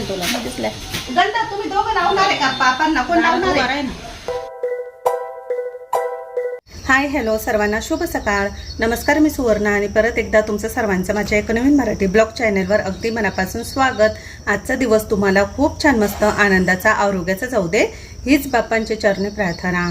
दिसेल तुला. दिसल्या गंधा तुम्ही दोघं लावणार आहे का? पापांना कोण लावणार? आहे ना. हाय हॅलो सर्वांना शुभ सकाळ. नमस्कार मी सुवर्णा आणि परत एकदा तुमचं सर्वांचं माझ्या एका नवीन मराठी ब्लॉग चॅनलवर अगदी मनापासून स्वागत. आजचा दिवस तुम्हाला खूप छान मस्त आनंदाचा आरोग्याचा जाऊ दे हीच बाप्पांची चरणी प्रार्थना.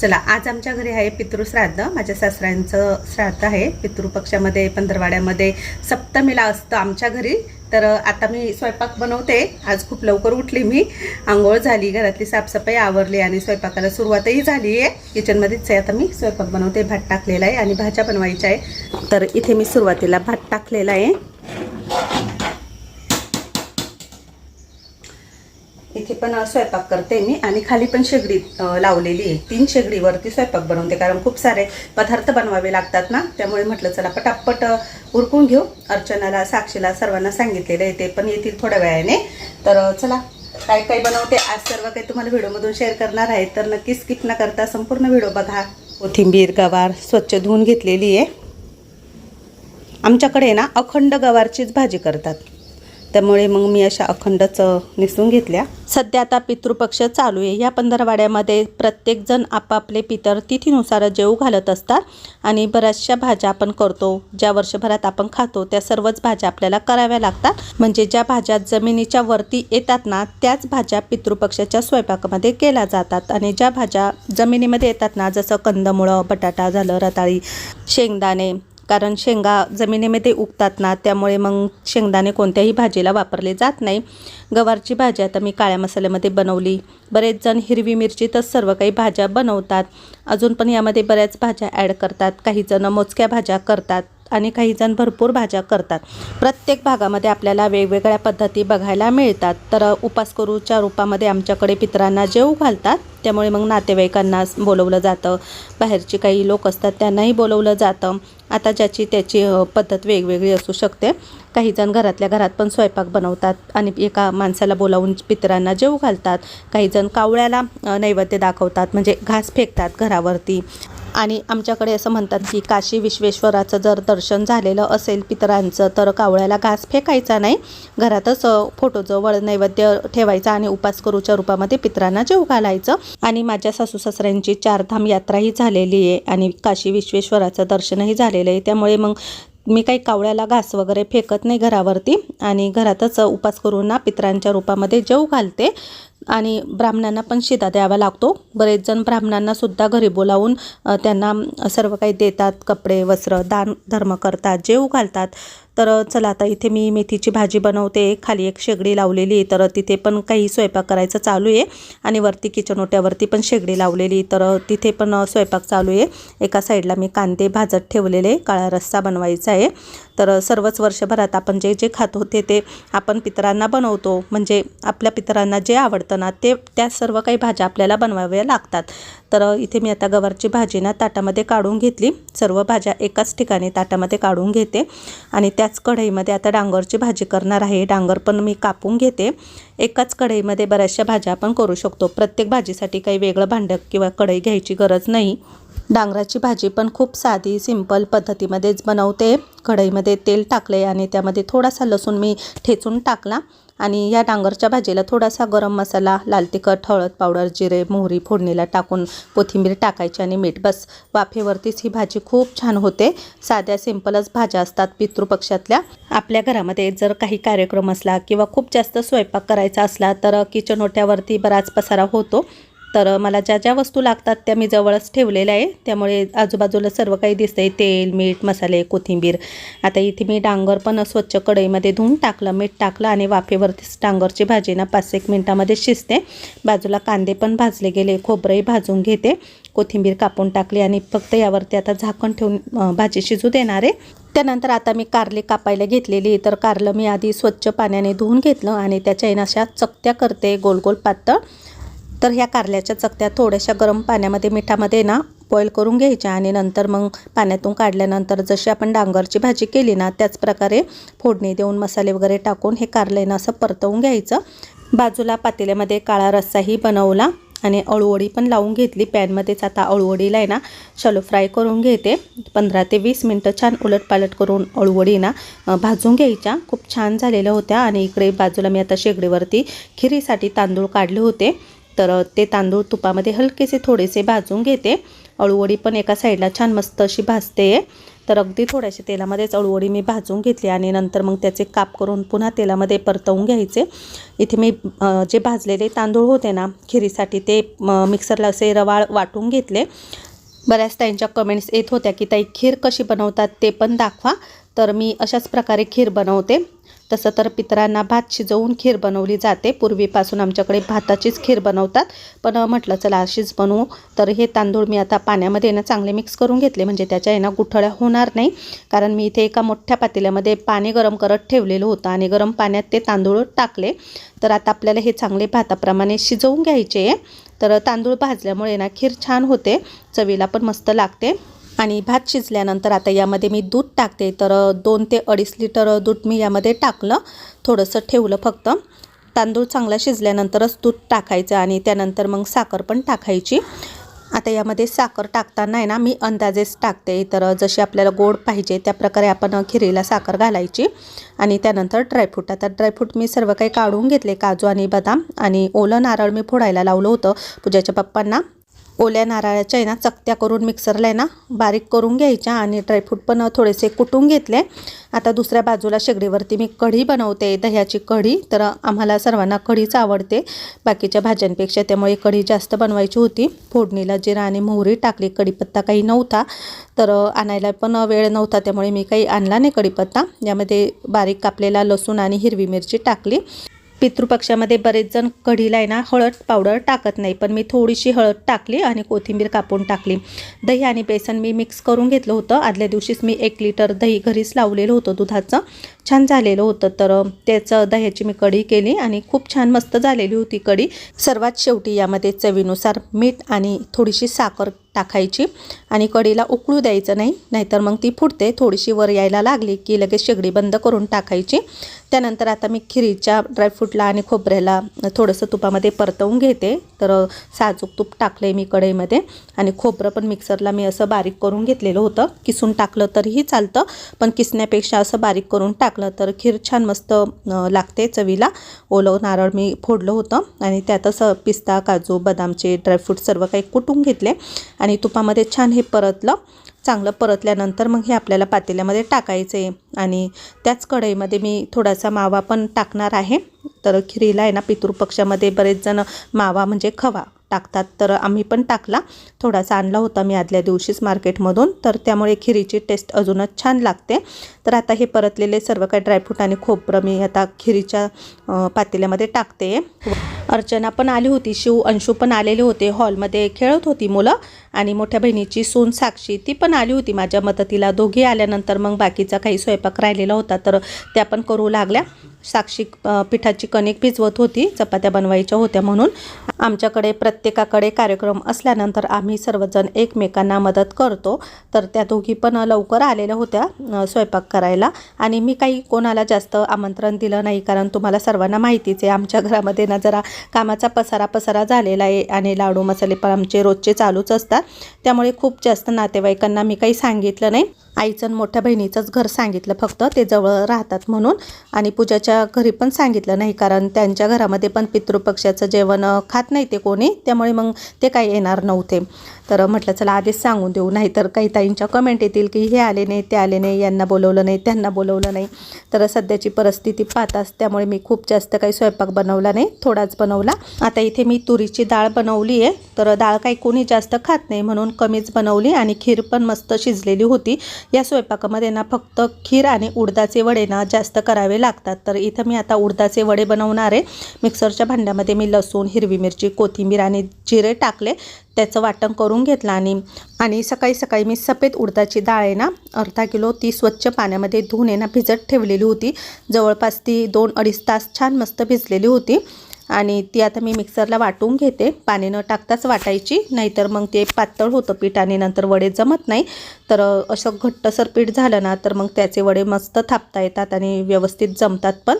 चला आज आमच्या घरी आहे पितृश्राद्ध. माझ्या सासऱ्यांचं श्राद्ध आहे. पितृपक्षामध्ये पंधरवाड्यामध्ये सप्तमीला असतं आमच्या घरी. तर आता मी स्वयंपाक बनवते. आज खूप लवकर उठली मी. आंघोळ झाली घरातली साफसफाई आवरली आणि स्वयंपाकाला सुरुवातही झाली आहे. किचनमध्येच आहे. आता मी स्वयंपाक बनवते. भात टाकलेला आहे आणि भाज्या बनवायच्या आहे. तर इथे मी सुरुवातीला भात टाकलेला आहे. इथे पण स्वयंपाक करते मी. आणि खाली पण शेगडी लावलेली आहे. तीन शेगडीवरती स्वयंपाक बनवते कारण खूप सारे पदार्थ बनवावे लागतात ना. त्यामुळे म्हटलं चला पटापट उरकून घेऊ. अर्चनाला साक्षीला सर्वांना सांगितलेलं आहे ते पण येतील थोड्या वेळाने. तर चला काय काय बनवते आज सर्व काही तुम्हाला व्हिडिओमधून शेअर करणार आहे तर नक्की स्किप न करता संपूर्ण व्हिडिओ बघा. कोथिंबीर गवार स्वच्छ धुवून घेतलेली आहे. आमच्याकडे ना अखंड गवारचीच भाजी करतात. त्यामुळे मग मी अशा अखंडच निसून घेतल्या. सध्या आता पितृपक्ष चालू आहे. या पंधरवाड्यामध्ये प्रत्येकजण आपापले पितर तिथीनुसार जेऊ घालत असतात आणि बऱ्याचशा भाज्या आपण करतो. ज्या वर्षभरात आपण खातो त्या सर्वच भाज्या आपल्याला कराव्या लागतात. म्हणजे ज्या भाज्या जमिनीच्या वरती येतात ना त्याच भाज्या पितृपक्षाच्या स्वयंपाकामध्ये केल्या जातात. आणि ज्या भाज्या जमिनीमध्ये येतात ना जसं कंदमुळं बटाटा झालं रताळी शेंगदाणे कारण शेंगा जमिनीमध्ये उगतात ना त्यामुळे मग शेंगदाणे कोणत्याही भाजीला वापरले जात नाही. गवारची भाजी आता मी काळ्या मसाल्यामध्ये बनवली. बरेच जण हिरवी मिरचीतच सर्व काही भाज्या बनवतात. अजून पण यामध्ये बऱ्याच भाज्या ॲड करतात. काही जण मोजक्या भाज्या करतात. आणि काही जण भरपूर भाज्या करतात. प्रत्येक भागामध्ये आपल्याला वेगवेगळ्या पद्धती बघायला मिळतात. तर उपास करूच्या रूपामध्ये आमच्याकडे पितरांना जेऊ घालतात. त्यामुळे मग नातेवाईकांना बोलवलं जातं. बाहेरची काही लोक असतात त्यांनाही बोलवलं जातं. आता ज्याची त्याची पद्धत वेगवेगळी असू शकते. काही जण घरातल्या घरात पण स्वयंपाक बनवतात आणि एका माणसाला बोलावून पितरांना जेऊ घालतात. काही जण कावळ्याला नैवेद्य दाखवतात. म्हणजे घास फेकतात घरावरती. आणि आमच्याकडे असं म्हणतात की काशी विश्वेश्वराचं जर दर्शन झालेलं असेल पितरांचं तर कावळ्याला घास फेकायचा नाही. घरातच फोटोचं फोटोजवळ नैवेद्य ठेवायचा आणि उपास करूच्या रूपामध्ये पितरांना जेव घालायचं. आणि माझ्या सासू सासऱ्यांची चारधाम यात्राही झालेली आहे आणि काशी विश्वेश्वराचं दर्शनही झालेलं आहे. त्यामुळे मग मी काही कावळ्याला घास वगैरे फेकत नाही घरावरती आणि घरातच उपास करून ना पितरांच्या रूपामध्ये जेव घालते. आणि ब्राह्मणांना पण शिदा द्यावा लागतो. बरेच जण ब्राह्मणांनासुद्धा घरी बोलावून त्यांना सर्व काही देतात कपडे वस्त्र दान धर्म करतात जेव घालतात. तर चला आता इथे मी मेथीची भाजी बनवते. खाली एक शेगडी लावलेली तर तिथे पण काही स्वयंपाक करायचं चालू आहे. आणि वरती किचन ओट्यावरती पण शेगडी लावलेली तर तिथे पण स्वयंपाक चालू आहे. एका साईडला मी कांदे भाजत ठेवलेले. काळा रस्सा बनवायचा आहे. तर सर्वच वर्षभरात आपण जे जे खातो ते ते आपण पितरांना बनवतो. म्हणजे आपल्या पितरांना जे आवडतं ना ते त्या सर्व काही भाज्या आपल्याला बनवाव्या लागतात. तर इथे मी आता गवारची भाजी ना ताटामध्ये काढून घेतली. सर्व भाज्या एकाच ठिकाणी ताटामध्ये काढून घेते. आणि त्याच कढईमध्ये आता डांगरची भाजी करणार आहे. डांगर पण मी कापून घेते. एकाच कढईमध्ये बऱ्याचशा भाज्या आपण करू शकतो. प्रत्येक भाजीसाठी काही वेगळं भांडं किंवा कढई घ्यायची गरज नाही. डांगराची भाजी पण खूप साधी सिंपल पद्धतीमध्येच बनवते. कढईमध्ये तेल टाकले आणि त्यामध्ये थोडासा लसूण मी ठेचून टाकला. आणि या डांगरच्या भाजीला थोडासा गरम मसाला लाल तिखट हळद पावडर जिरे मोहरी फोडणीला टाकून कोथिंबीर टाकायची आणि मीठ बस. वाफेवरतीच ही भाजी खूप छान होते. साध्या सिंपलच भाज्या असतात पितृपक्षातल्या. आपल्या घरामध्ये जर काही कार्यक्रम असला किंवा खूप जास्त स्वयंपाक करायचा असला तर किचन ओट्यावरती बराच पसारा होतो. तर मला ज्या ज्या वस्तू लागतात त्या मी जवळच ठेवलेल्या आहे. त्यामुळे आजूबाजूला सर्व काही दिसतंय. तेल मीठ मसाले कोथिंबीर. आता इथे मी डांगर पण स्वच्छ कढईमध्ये धुवून टाकलं मीठ टाकलं आणि वाफेवरतीच डांगरची भाजी ना पाच एक मिनटामध्ये शिजते. बाजूला कांदे पण भाजले गेले. खोबरंही भाजून घेते. कोथिंबीर कापून टाकली आणि फक्त यावरती आता झाकण ठेवून भाजी शिजू देणार आहे. त्यानंतर आता मी कारले कापायला घेतलेली तर कारलं मी आधी स्वच्छ पाण्याने धुवून घेतलं आणि त्याच्या अशा चकत्या करते. गोल गोल पातळ. तर ह्या कारल्याच्या चकत्या थोड्याशा गरम पाण्यामध्ये मिठामध्ये ना बॉईल करून घ्यायच्या आणि नंतर मग पाण्यातून काढल्यानंतर जशी आपण डांगरची भाजी केली ना त्याच प्रकारे फोडणी देऊन मसाले वगैरे टाकून हे कारले ना असं परतवून घ्यायचं. बाजूला पातेल्यामध्ये काळा रस्साही बनवला आणि अळूवडी पण लावून घेतली. पॅनमध्येच आता अळूवडीला आहे ना शॅलो फ्राय करून घेते. पंधरा ते वीस मिनटं छान उलटपालट करून अळूवडी ना भाजून घ्यायच्या. खूप छान झालेल्या होत्या आणि इकडे बाजूला मी आता शेगडीवरती खिरीसाठी तांदूळ काढले होते. तर ते तांदूळ तुपामध्ये हलकेसे थोडेसे भाजून घेते. अळूवडी पण एका साईडला छान मस्त अशी भाजते. तर अगदी थोड्याशा तेलामध्येच अळूवडी मी भाजून घेतली आणि नंतर मग त्याचे काप करून पुन्हा तेलामध्ये परतवून घ्यायचे. इथे मी जे भाजलेले तांदूळ होते ना खिरीसाठी ते मिक्सरला असे रवाळ वाटून घेतले. बऱ्याच त्यांच्या कमेंट्स येत होत्या की ताई खीर कशी बनवतात ते पण दाखवा. तर मी अशाच प्रकारे खीर बनवते. तसं तर पितरांना भात शिजवून खीर बनवली जाते. पूर्वीपासून आमच्याकडे भाताचीच खीर बनवतात. पण म्हटलं चला अशीच बनवू. तर हे तांदूळ मी आता पाण्यामध्ये ना चांगले मिक्स करून घेतले. म्हणजे त्याच्या येणं ना गुठळ्या होणार नाही. कारण मी इथे एका मोठ्या पातेल्यामध्ये पाणी गरम करत ठेवलेलं होतं. आणि गरम पाण्यात ते तांदूळ टाकले. तर आता आपल्याला हे चांगले भाताप्रमाणे शिजवून घ्यायचे आहे. तर तांदूळ भाजल्यामुळे ना खीर छान होते. चवीला पण मस्त लागते. आणि भात शिजल्यानंतर आता यामध्ये मी दूध टाकते. तर दोन ते अडीच लिटर दूध मी यामध्ये टाकलं. थोडंसं ठेवलं फक्त. तांदूळ चांगला शिजल्यानंतरच दूध टाकायचं आणि त्यानंतर मग साखर पण टाकायची. आता यामध्ये साखर टाकताना आहे ना मी अंदाजेच टाकते. तर जशी आपल्याला गोड पाहिजे त्या प्रकारे आपण खिरीला साखर घालायची आणि त्यानंतर ड्रायफ्रूट आता ड्रायफ्रूट मी सर्व काही काढून घेतले काजू आणि बदाम आणि ओलं नारळ मी फोडायला लावलं होतं पूजाच्या पप्पांना. ओल्या नारळाच्या आहे ना चकत्या करून मिक्सरला आहे ना बारीक करून घ्यायच्या आणि ड्रायफ्रूट पण थोडेसे कुटून घेतले. आता दुसऱ्या बाजूला शेगडीवरती मी कढी बनवते दह्याची कढी. तर आम्हाला सर्वांना कढीच आवडते. बाकीच्या भाज्यांपेक्षा त्यामुळे कढी जास्त बनवायची होती. फोडणीला जिरा आणि मोहरी टाकली. कढीपत्ता काही नव्हता. तर आणायला पण वेळ नव्हता त्यामुळे मी काही आणला नाही कढीपत्ता. यामध्ये बारीक कापलेला लसूण आणि हिरवी मिरची टाकली. पितृपक्षामध्ये बरेच जण कढीला आहे ना हळद पावडर टाकत नाही पण मी थोडीशी हळद टाकली आणि कोथिंबीर कापून टाकली. दही आणि बेसन मी मिक्स करून घेतलं होतं. आदल्या दिवशीच मी एक लिटर दही घरीच लावलेलं होतं दुधाचं. छान झालेलं होतं तर त्याचं दह्याची मी कढी केली आणि खूप छान मस्त झालेली होती कढी. सर्वात शेवटी यामध्ये चवीनुसार मीठ आणि थोडीशी साखर टाकायची आणि कढीला उकळू द्यायचं नाही नाहीतर मग ती फुटते. थोडीशी वर यायला लागली की लगेच शेगडी बंद करून टाकायची. त्यानंतर आता मी खिरीच्या ड्रायफ्रूटला आणि खोबऱ्याला थोडंसं तुपामध्ये परतवून घेते. तर साजूक तूप टाकलं आहे मी कढईमध्ये आणि खोबरं पण मिक्सरला मी असं बारीक करून घेतलेलं होतं. किसून टाकलं तरीही चालतं पण किसण्यापेक्षा असं बारीक करून टाकलं तर खीर छान मस्त लागते चवीला. ओलं नारळ मी फोडलं होतं आणि त्यातच पिस्ता काजू बदामचे ड्रायफ्रूट सर्व काही कुटून घेतले. आणि तुपामध्ये छान हे परतलं. चांगलं परतल्यानंतर मग हे आपल्याला पातेल्यामध्ये टाकायचं. आहे आणि त्याच कढईमध्ये मी थोडासा मावा पण टाकणार आहे. तर खिरीला आहे ना पितृपक्षामध्ये बरेच जण मावा म्हणजे खवा. टाकतात तर आम्ही पण टाकला. थोडासा आणला होता मी आदल्या दिवशीच मार्केटमधून तर त्यामुळे खिरीची टेस्ट अजूनच छान लागते. तर आता हे परतलेले सर्व काही ड्रायफ्रूट आणि खोबरं मी आता खिरीच्या पातेल्यामध्ये टाकते. अर्चना पण आली होती शिव अंशू पण आलेले होते. हॉलमध्ये खेळत होती मुलं आणि मोठ्या बहिणीची सून साक्षी ती पण आली होती माझ्या मदतीला. दोघी आल्यानंतर मग बाकीचा काही स्वयंपाक राहिलेला होता तर त्या पण करू लागल्या. साक्षी पिठाची कणिक भिजवत होती. चपात्या बनवायच्या होत्या म्हणून. आमच्याकडे प्रत्येकाकडे कार्यक्रम असल्यानंतर आम्ही सर्वजण एकमेकांना मदत करतो. तर त्या दोघी पण लवकर आलेल्या होत्या स्वयंपाक करायला. आणि मी काही कोणाला जास्त आमंत्रण दिलं नाही कारण तुम्हाला सर्वांना माहितीच आहे आमच्या घरामध्ये ना जरा कामाचा पसारा पसारा झालेला आहे आणि लाडू मसाले पण आमचे रोजचे चालूच असतात. त्यामुळे खूप जास्त नातेवाईकांना मी काही सांगितलं नाही. आईचं मोठ्या बहिणीचंच घर सांगितलं फक्त ते जवळ राहतात म्हणून. आणि पूजाच्या घरी पण सांगितलं नाही कारण त्यांच्या घरामध्ये पण पितृपक्षाचं जेवण खात नाही ते कोणी त्यामुळे मग ते काही येणार नव्हते. तर म्हटलं चला आधीच सांगून देऊ नाही तर काही ताईंच्या कमेंट येतील की हे आले नाही ते आले नाही यांना बोलवलं नाही त्यांना बोलवलं नाही. तर सध्याची परिस्थिती पाहताच त्यामुळे मी खूप जास्त काही स्वयंपाक बनवला नाही थोडाच बनवला. आता इथे मी तुरीची डाळ बनवली आहे तर डाळ काही कोणी जास्त खात नाही म्हणून कमीच बनवली आणि खीर पण मस्त शिजलेली होती. या स्वयंपाकामध्ये ना फक्त खीर आणि उडदाचे वडे ना जास्त करावे लागतात. तर इथं मी आता उडदाचे वडे बनवणार आहे. मिक्सरच्या भांड्यामध्ये मी लसूण हिरवी मिरची कोथिंबीर आणि जिरे टाकले. त्याचं वाटण करून घेतलं आणि आणि सकाळी सकाळी मी सफेद उडदाची डाळ आहे ना अर्धा किलो ती स्वच्छ पाण्यामध्ये धुवून आहे ना भिजत ठेवलेली होती. जवळपास ती दोन अडीच तास छान मस्त भिजलेली होती. आणि ती आता मी मिक्सरला वाटून घेते. पाणी न टाकताच वाटायची नाहीतर मग ते पातळ होतं पीठ आणि नंतर वडे जमत नाही. तर असं घट्टसर पीठ झालं ना तर मग त्याचे वडे मस्त थापता येतात आणि व्यवस्थित जमतात पण.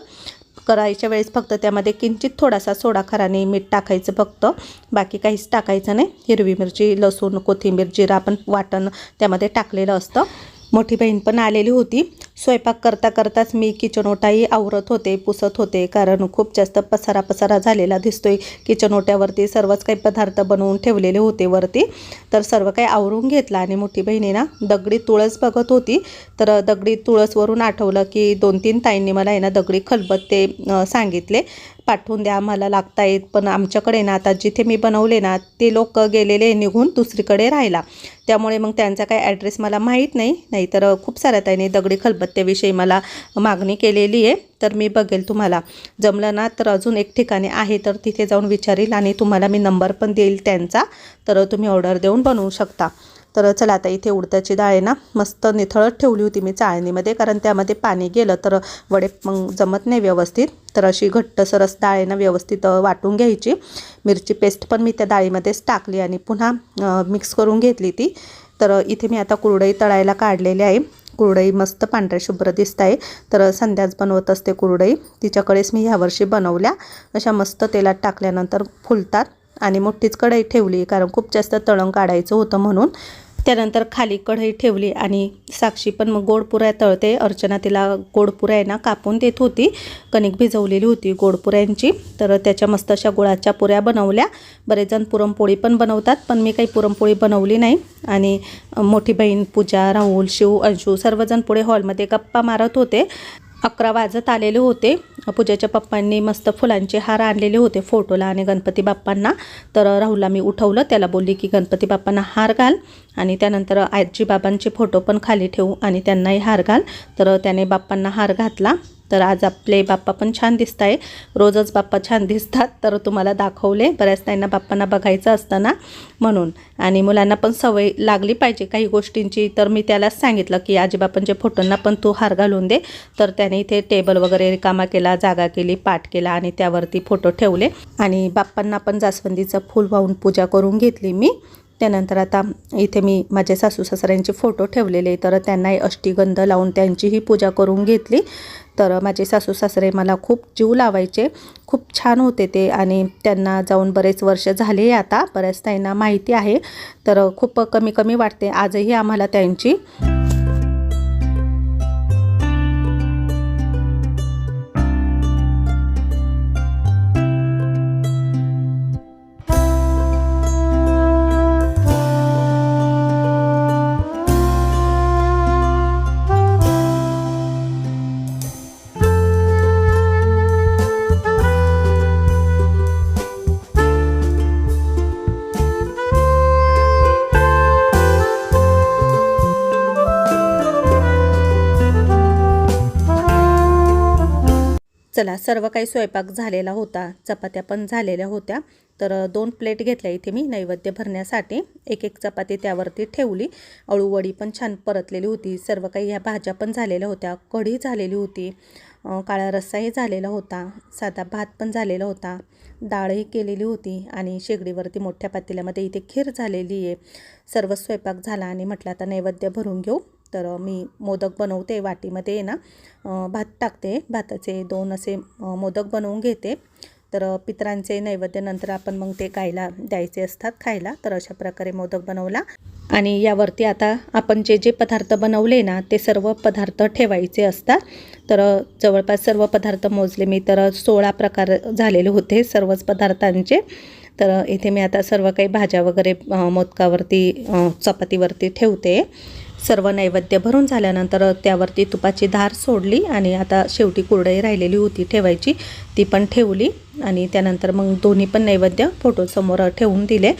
करायच्या वेळेस फक्त त्यामध्ये किंचित थोडासा सोडाखराने मीठ टाकायचं फक्त. बाकी काहीच टाकायचं नाही. हिरवी मिरची लसूण कोथिंबीर जिरा आपण वाटण त्यामध्ये टाकलेलं असतं. मोठी बहीण पण आलेली होती. स्वयंपाक करता करताच मी किचन ओटाही आवरत होते पुसत होते. कारण खूप जास्त पसारा पसारा झालेला दिसतोय. किचन ओट्यावरती सर्वच काही पदार्थ बनवून ठेवलेले होते वरती. तर सर्व काही आवरून घेतलं आणि मोठी बहिणीना दगडी तुळस बघत होती. तर दगडी तुळसवरून आठवलं की दोन तीन ताईंनी मला आहे ना दगडी खलबत ते सांगितले. पाठवून द्या आम्हाला लागता येत पण आमच्याकडे ना आता जिथे मी बनवले ना ते लोक गेलेले निघून दुसरीकडे राहिला. त्यामुळे मग त्यांचा काही ॲड्रेस मला माहीत नाही. नाहीतर खूप साऱ्या ताईने दगडी त्याविषयी मला मागणी केलेली आहे तर मी बघेल तुम्हाला. जमलं ना तर अजून एक ठिकाणी आहे तर तिथे जाऊन विचारेल आणि तुम्हाला मी नंबर पण देईल त्यांचा तर तुम्ही ऑर्डर देऊन बनवू शकता. तर चला आता इथे उडदाची डाळ आहे ना मस्त निथळत ठेवली होती मी चाळणीमध्ये कारण त्यामध्ये पाणी गेलं तर वडे मग जमत नाही व्यवस्थित. तर अशी घट्टसरस डाळ आहे ना व्यवस्थित वाटून घ्यायची. मिरची पेस्ट पण मी त्या डाळीमध्येच टाकली आणि पुन्हा मिक्स करून घेतली ती. तर इथे मी आता कुरडई तळायला काढलेली आहे. कुरडई मस्त पांढऱ्या शुभ्र दिसत आहे तर संध्याच बनवत असते कुरडई. तिच्याकडेच मी ह्यावर्षी बनवल्या. अशा मस्त तेलात टाकल्यानंतर फुलतात. आणि मोठीच कढई ठेवली कारण खूप जास्त तळण काढायचं होतं म्हणून. त्यानंतर खाली कढई ठेवली आणि साक्षी पण मग गोडपुऱ्या तळते. अर्चना तिला गोडपुऱ्या आहे ना कापून देत होती. कणिक भिजवलेली होती गोडपुऱ्यांची तर त्याच्या मस्त अशा गुळाच्या पुऱ्या बनवल्या. बरेच जण पुरणपोळी पण बनवतात पण मी काही पुरणपोळी बनवली नाही. आणि मोठी बहीण पूजा राहुल शिव अंशू सर्वजण पुढे हॉलमध्ये गप्पा मारत होते. अकरा वाजत आलेले होते. पूजाच्या पप्पांनी मस्त फुलांचे हार आणलेले होते फोटोला आणि गणपती बाप्पांना. तर राहुलला मी उठवलं. त्याला बोलली की गणपती बाप्पांना हार घाल आणि त्यानंतर आजी बाबांचे फोटो पण खाली ठेवू आणि त्यांनाही हार घाल. तर त्याने बाप्पांना हार घातला. तर आज आपले बाप्पा पण छान दिसत आहे रोजच बाप्पा छान दिसतात तर तुम्हाला दाखवले. बऱ्याच त्यांना बाप्पांना बघायचं असताना म्हणून. आणि मुलांना पण सवय लागली पाहिजे काही गोष्टींची. तर मी त्यालाच सांगितलं की आजीबापांच्या फोटोंना पण तू हार घालून दे. तर त्याने इथे टेबल वगैरे रिकामा केला जागा केली पाठ केला आणि त्यावरती फोटो ठेवले. आणि बाप्पांना पण जास्वंदीचं फूल वाहून पूजा करून घेतली मी. त्यानंतर आता इथे मी माझ्या सासू सासऱ्यांचे फोटो ठेवलेले तर त्यांनाही अष्टीगंध लावून त्यांचीही पूजा करून घेतली. तर माझे सासू सासरे मला खूप जीव लावायचे. खूप छान होते ते आणि त्यांना जाऊन बरेच वर्ष झाले आता. बऱ्याच त्यांना माहिती आहे. तर खूप कमी कमी वाटते. आजही आम्हाला त्यांची सर्व काही स्वयंपाक झालेला होता चपात्या पण झालेल्या होत्या. तर दोन प्लेट घेतल्या इथे मी नैवेद्य भरण्यासाठी. एक एक चपाती त्यावरती ठेवली. अळूवडी पण छान परतलेली होती. सर्व काही ह्या भाज्या पण झालेल्या होत्या. कढी झालेली होती. काळा रस्साही झालेला होता. साधा भात पण झालेला होता. डाळही केलेली होती आणि शेगडीवरती मोठ्या पातेल्यामध्ये इथे खीर झालेली आहे. सर्व स्वयंपाक झाला आणि म्हटलं आता नैवेद्य भरून घेऊ. तर मी मोदक बनवते वाटीमध्ये ना. भात टाकते. भाताचे दोन असे मोदक बनवून घेते. तर पितरांचे नैवेद्य नंतर आपण मग ते गायला द्यायचे असतात खायला. तर अशा प्रकारे मोदक बनवला. आणि यावरती आता आपण जे जे पदार्थ बनवले ना ते सर्व पदार्थ ठेवायचे असतात. तर जवळपास सर्व पदार्थ मोजले मी तर सोळा प्रकार झालेले होते सर्वच पदार्थांचे. तर इथे मी आता सर्व काही भाज्या वगैरे मोदकावरती चपातीवरती ठेवते. सर्व नैवेद्य भरून झाल्यानंतर त्यावरती तुपाची धार सोडली आणि आता शेवटी कुरडई राहिलेली होती ठेवायची. ती पण ठेवली आणि त्यानंतर मग दोन्ही पण नैवेद्य फोटोसमोर ठेवून दिले.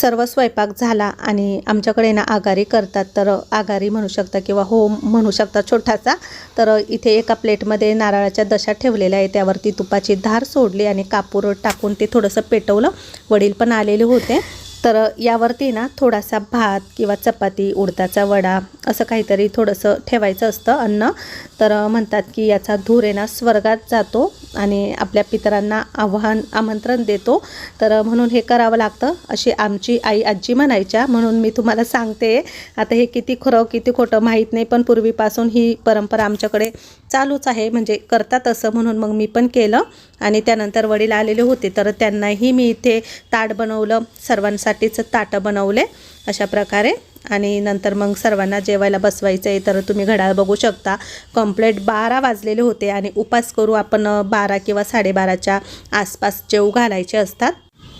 सर्व स्वयंपाक झाला आणि आमच्याकडे ना आगारी करतात तर आगारी म्हणू शकता किंवा हो म्हणू शकता छोटासा तर इथे एका प्लेटमध्ये नारळाच्या दशा ठेवलेल्या आहे त्यावरती तुपाची धार सोडली आणि कापूर टाकून ते थोडंसं पेटवलं. वडील पण आलेले होते. तर यावरती ना थोडासा भात किंवा चपाती उडदाचा वडा असं काहीतरी थोडंसं ठेवायचं असतं अन्न. तर म्हणतात की याचा धूर आहे ना स्वर्गात जातो आणि आपल्या पितरांना आव्हान आमंत्रण देतो. तर म्हणून हे करावं लागतं. अशी आमची आई आजी म्हणायच्या. म्हणून मी तुम्हाला सांगते आता हे किती खरं किती खोटं माहीत नाही पण पूर्वीपासून ही परंपरा आमच्याकडे चालूच आहे. म्हणजे करतात असं म्हणून मग मी पण केलं. आणि त्यानंतर वडील आलेले होते. तर त्यांनाही मी इथे ताट बनवलं. सर्वांसाठीच ताटं बनवले अशा प्रकारे. आणि नंतर मग सर्वांना जेवायला बसवायचं आहे तर तुम्ही घड्याळ बघू शकता. कम्प्लेट बारा वाजलेले होते आणि उपास करू आपण बारा किंवा साडेबाराच्या आसपास जेव घालायचे असतात.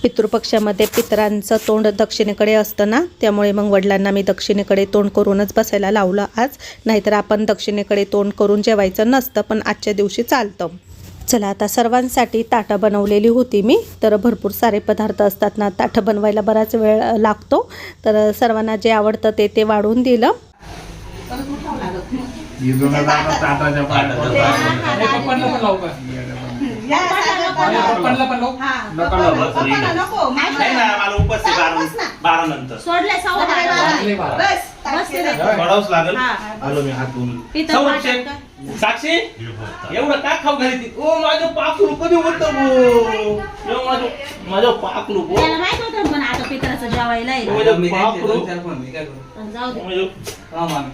पितृपक्षामध्ये पितरांचं तोंड दक्षिणेकडे असतं ना? त्यामुळे मग वडिलांना मी दक्षिणेकडे तोंड करूनच बसायला लावलं आज. नाहीतर आपण दक्षिणेकडे तोंड करून जेवायचं नसतं पण आजच्या दिवशी चालतं. चला आता सर्वांसाठी ताटं बनवलेली होती मी. तर भरपूर सारे पदार्थ असतात ना ताटं बनवायला बराच वेळ लागतो. तर सर्वांना जे आवडतं ते ते वाढून दिलं. हे सोडले साक्षी एवढं का खाऊ घाली ती ओ माझं पाखरू कधी होत माझं माझं पाखरू गो त्याला माहीत होतं पण आता पितराचं जेवायला आहे. मी काय पाखरू दोन चार पण मी काय करू? पण जाऊ दे. माझं- हा, मामी.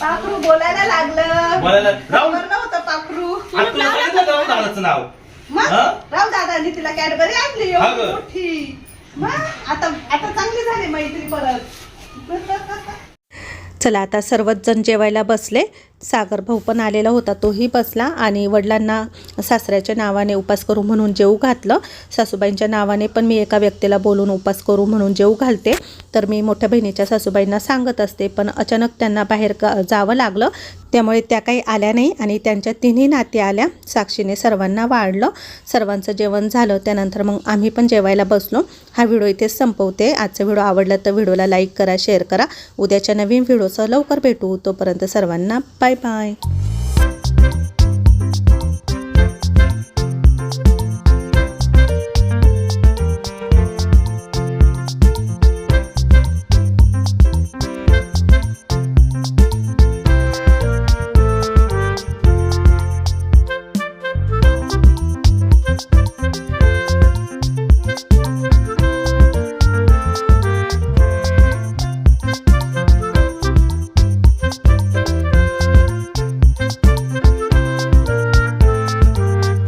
पाखरू बोलायला लागलं. राहू बरं नव्हतं पाखरू. आता तुला सांगितलं राहू दादाचं नाव. मग? हा? राव दादानी तिला कॅडबरी आणली हा एवढी गं. मोठी. मग? आता आता चांगली झाली मैत्री परत. चला आता सर्वच जण जेवायला बसले. सागर भाऊ पण आलेला होता तोही बसला आणि वडिलांना सासऱ्याच्या नावाने उपास करू म्हणून जेऊ घातलं. सासूबाईंच्या नावाने पण मी एका व्यक्तीला बोलून उपास करू म्हणून जेऊ घालते. तर मी मोठ्या बहिणीच्या सासूबाईंना सांगत असते पण अचानक त्यांना बाहेर का जावं लागलं. त्यामुळे त्या काही आल्या नाही आणि त्यांच्या तिन्ही नाती आल्या. साक्षीने सर्वांना वाढलं. सर्वांचं जेवण झालं. त्यानंतर मग आम्ही पण जेवायला बसलो. हा व्हिडिओ इथेच संपवते. आजचा व्हिडिओ आवडला तर व्हिडिओला लाईक करा शेअर करा. उद्याच्या नवीन व्हिडिओसह लवकर भेटू. तोपर्यंत सर्वांना बाय बाय.